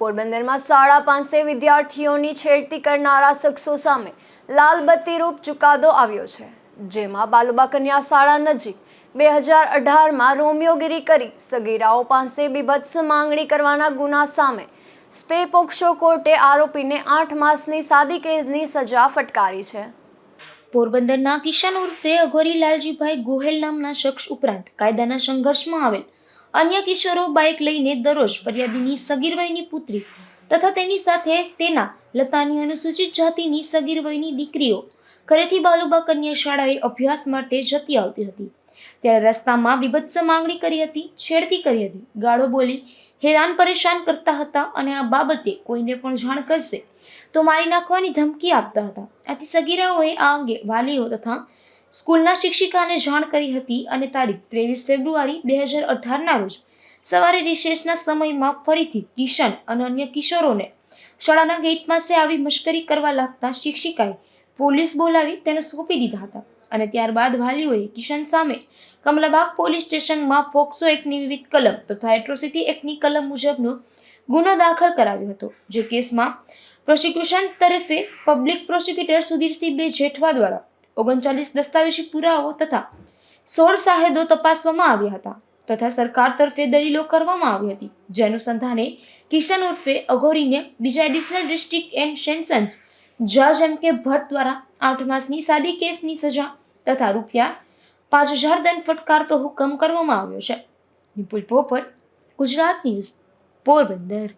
પોરબંદરમાં સાડા પાંચસે વિદ્યાર્થીઓની છેડતી કરનારા શખ્સો સામે લાલ બત્તી રૂપ ચુકાદો આવ્યો છે, જેમાં બાલુબા કન્યા શાળા નજીક બે હજાર અઢારમાં રોમિયોગીરી કરી સગીરાઓ પાસે બીભત્સ માંગણી કરવાના ગુના સામે સ્પે પોક્સો કોર્ટે આરોપીને આઠ માસની સાદી કેદની સજા ફટકારી છે. પોરબંદરના કિશન ઉર્ફે અઘોરી લાલજીભાઈ ગોહેલ નામના શખ્સ ઉપરાંત કાયદાના સંઘર્ષમાં આવેલ અન્ય કિશોરો બાઇક લઈને દરરોજ ફરિયાદીની સગીર વયની પુત્રી તથા તેની સાથે તેના લતાની અનુસૂચિત જાતિની સગીર વયની દીકરીઓ, ઘરેથી બાલુબા કન્યા શાળાએ અભ્યાસ માટે જતી આવતી હતી. ત્યારે રસ્તામાં બીભત્સ માંગણી કરી હતી, છેડતી કરી હતી. ગાળો બોલી હેરાન પરેશાન કરતા હતા અને આ બાબતે કોઈને પણ જાણ કરશે તો મારી નાખવાની ધમકી આપતા હતા. આથી સગીરાઓએ આ અંગે વાલીઓ તથા સ્કૂલના શિક્ષિકાને જાણ કરી હતી અને તારીખ ત્રેવીસ ફેબ્રુઆરી બે હજાર અઢારના રોજ સવારે રિસેસના સમયમાં ફરીથી કિશન અને અન્ય કિશોરોને શાળાના ગેટ પાસે આવી મશ્કરી કરવા લાગતા શિક્ષિકાએ પોલીસ બોલાવી તેને સોંપી દીધા હતા અને ત્યારબાદ વાલીઓએ કિશન સામે કમલાબાગ પોલીસ સ્ટેશનમાં પોક્સો એક્ટની વિવિધ કલમ તથા એટ્રોસિટી એક્ટની કલમ મુજબનો ગુનો દાખલ કરાવ્યો હતો, જે કેસમાં પ્રોસિક્યુશન તરફે પબ્લિક પ્રોસિક્યુટર સુધીરસિંહ બે જેઠવા દ્વારા ઓગણચાલીસ દસ્તાવેજી પુરાવો તથા સોળ સાહેદો તપાસવામાં આવ્યા હતા તથા સરકાર તરફે દલીલો કરવામાં આવી હતી જેનુસંધાને કિશન ઉર્ફે અઘોરીને બીજા એડિશનલ ડિસ્ટ્રિક્ટ એન્ડ સેન્સન્સ જજ એમ કે ભટ્ટ દ્વારા આઠ માસની સાદી કેસની સજા તથા રૂપિયા પાંચ હજાર દંડ ફટકારતો હુકમ કરવામાં આવ્યો છે. નિપુલ પોપટ, ગુજરાત ન્યૂઝ, પોરબંદર.